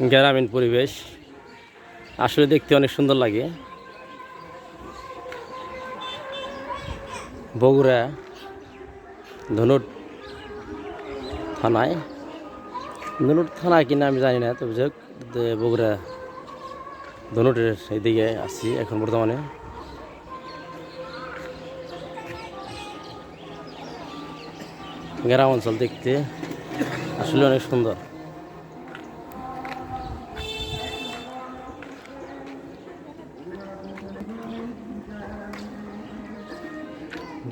গ্রামীণ পরিবেশ। আসলে দেখতে অনেক সুন্দর লাগে। বগুড়া, ধনুট থানায়। ধনুট থানা কিনা আমি জানি না, তবে যাক যে বগুড়া ধনুটের এইদিকে আছি এখন বর্তমানে। গ্রাম অঞ্চল দেখতে আসলে অনেক সুন্দর।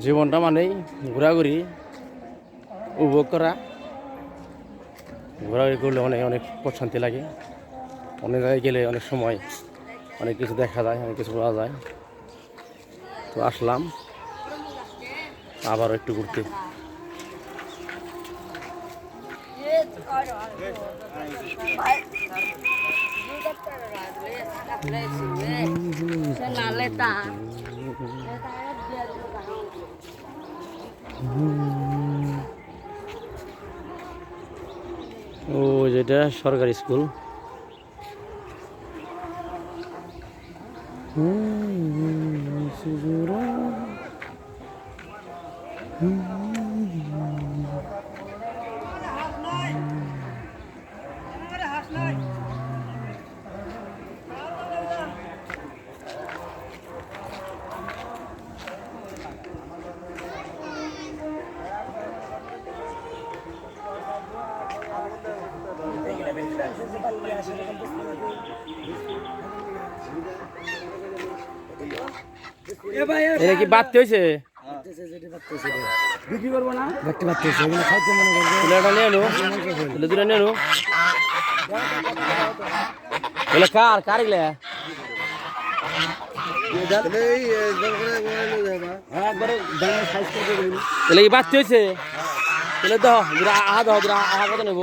জীবনটা মানেই ঘোরাঘুরি, উপভোগ করা। ঘোরাঘুরি করলে অনেক অনেক প্রশান্তি লাগে। অনেক জায়গায় গেলে অনেক সময় অনেক কিছু দেখা যায়, অনেক কিছু পাওয়া যায়। তো আসলাম, আবারও একটু ঘুরতে। ও যেটা সরকারি স্কুল এটা কি বাড়তে হয়েছে বিক্রি করব না? দেখতে পাচ্ছি এগুলো খাইতে মনে করবে তুলাটা নিয়ে আনো তুলে দুটা নিয়ে আনো এগুলো কার কার এগুলা? হ্যাঁ কি বাড়তে হয়েছে আহা দাও আহা কত নেব?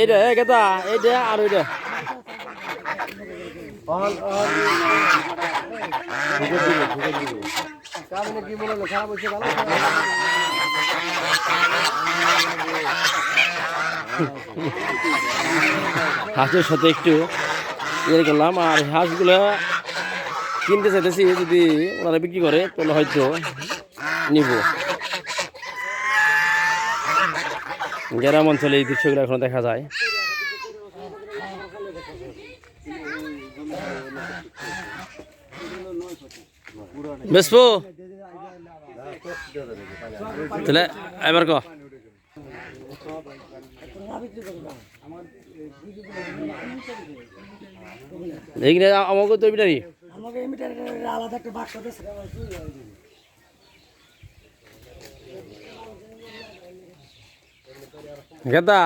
এইটা এই কেতা এইটা আর হাঁসের সাথে একটু ইয়ে করলাম, আর হাঁসগুলো কিনতে চাইতেছি, যদি ওনারা বিক্রি করে, তাহলে হয়তো নিব। গ্রাম অঞ্চলে এই দৃশ্যগুলো এখন দেখা যায়। বেসবো! তাহলে এবার ক। আমাকে তো মিটার আলাদা একটা বাক্স গেদা।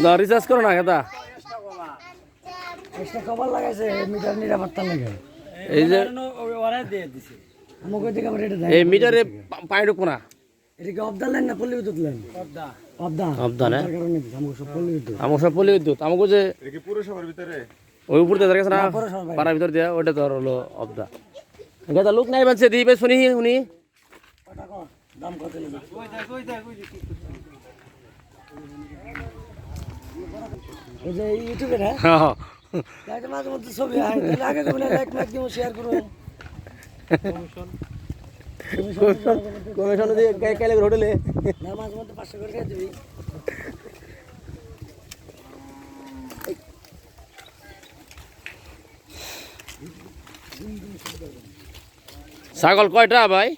না রিচার্জ করো না গেদা। এক্সট্রা লাগাইছে মিটার নিরাপত্তা লাগে। এই যে ওরাই দিয়ে দিছে। আমাকে দিকে আমার এটা দেয় এই মিটারে পা- ঢুকবো না। এটা অবদা লাইন না পল্লী বিদ্যুৎ লাইন অবদা অবদা অবদা না? আমাকে সব পল্লী বিদ্যুৎ। আমার সব পলি বিদ্যুৎ। আমাকে যে ওই উপর দিয়ে গেছে না। পাড়ার ভিতর দিয়ে ওটা তো হলো অবদা। গেদা লোক নাই বানছে দিবে শুনি যে ইউটিউবে হ্যাঁ। মাঝে মধ্যে কমিশন। দিয়ে হোটেলে মাঝে পাঁচশো করে দিবি। ছাগল কয়টা ভাই?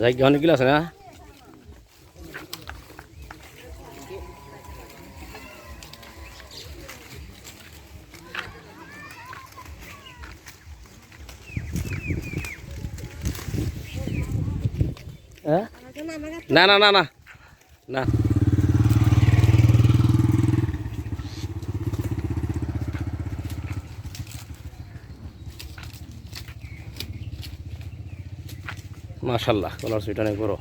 যাই অনেক কিলো আছে না? হ্যাঁ? না না না না না। মাশাল্লাহ কলার সুইট অনেক বড়।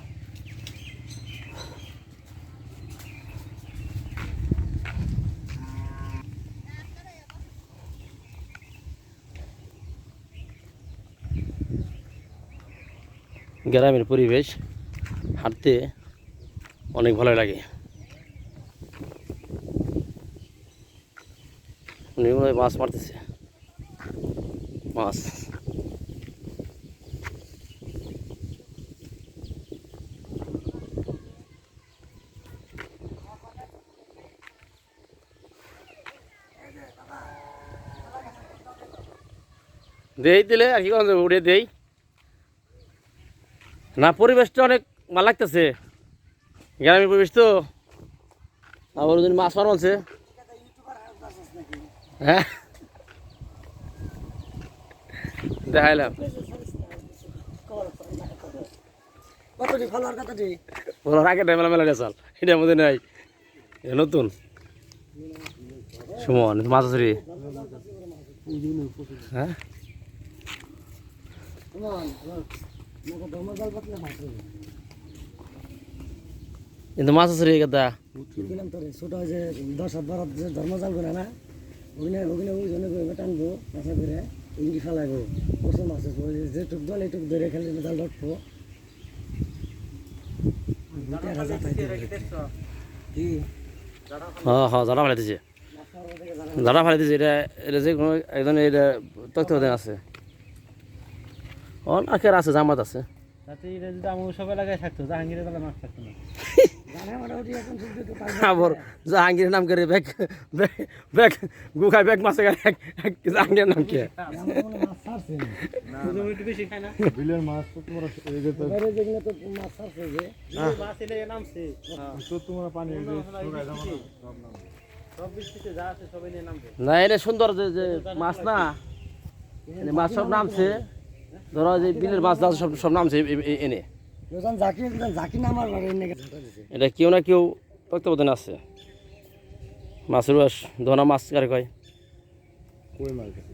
গ্রামের পরিবেশ হাঁটতে অনেক ভালো লাগে। উনি মাছ মারতেছে। মাছ। দেই দিলে আর কি করা যাবে? উড়ে দেই। না, পরিবেশটা অনেক ভালো লাগতেছে। গ্রামের পরিবেশ তো। আবার ওদিন মাছ মার বলছে হ্যাঁ? দেখাইলাম। ফলোয়ার আগে মেলা মেলা গেছাল মধ্যে নাই। নতুন। সুমন, মাছ আছে রে। হ্যাঁ ধর্মজাল পাতলে মাছ হবে। কিন্তু মাছ আছে রে কথা দিলাম তোরে ছোট যে দশ হাত বারো যে ধর্মজাল করে না ওখানে ওখানে ওই জন্য করে টানবো মাছা করে ইঙ্গি ফেলাইবো প্রচুর মাছ যে টুক দল ধরে খেলে জাল ধরবো। হ্যাঁ হ্যাঁ জানা ফেলাইতেছে। জানা ফেলাইতেছে এটা এটা যে কোনো একজন এটা তথ্য আছে। অনেকের আছে জামাত আছে। তাতে এটা যদি আমার সব এলাকায় থাকতো জাহাঙ্গীরের বেলা মাছ থাকতো না। আবার জাহাঙ্গীরের নাম করে ব্যাগ ব্যাগ গুখায় ব্যাগ মাসে গেলে জাহাঙ্গীরের নাম কি? হয় মাছ না। শুধু একটু বেশি খায় না? বিলের মাছ তো তোমরা এই যে তো বাইরে যেগুলো তো মাছ ছাড়ছে যে। মাছ এলে নামছে। তো তোমরা পানি এই যে শুকায় যাব না, সব নাম। সব বৃষ্টিতে যা আছে সবাই নিয়ে নামবে। এটা সুন্দর যে যে মাছ না এনে মাছ সব নামছে। ধরো যে বিলের মাছ আছে সব সব নামছে এনে। এটা কেউ না কেউ তত্ত্বাবধানে আছে। মাছের রস ধনা মাছ কারে কয়? কই মাছ গেছে,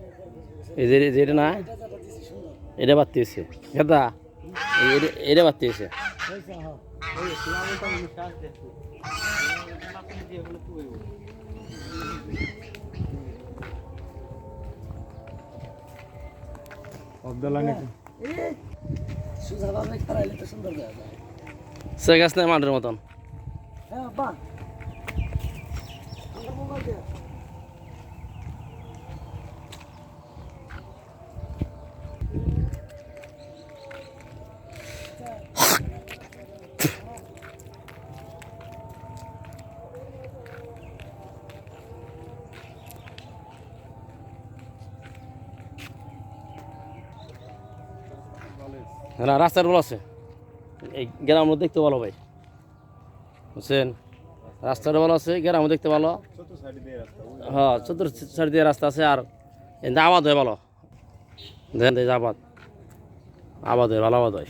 সে গাছ নাই মাঠের মতন। হ্যাঁ বাহ আমার মোবাইল দিয়ে না রাস্তার বল আছে। এই গ্রামও দেখতে ভালো ভাই। বুঝছেন? রাস্তার ভালো আছে, গ্রামও দেখতে ভালো। হ্যাঁ চতুর সাইড দিয়ে রাস্তা আছে আর আবাদ হয় ভালো। দেখেন আবাদ। আবাদ হয়, ভালো আবাদ হয়।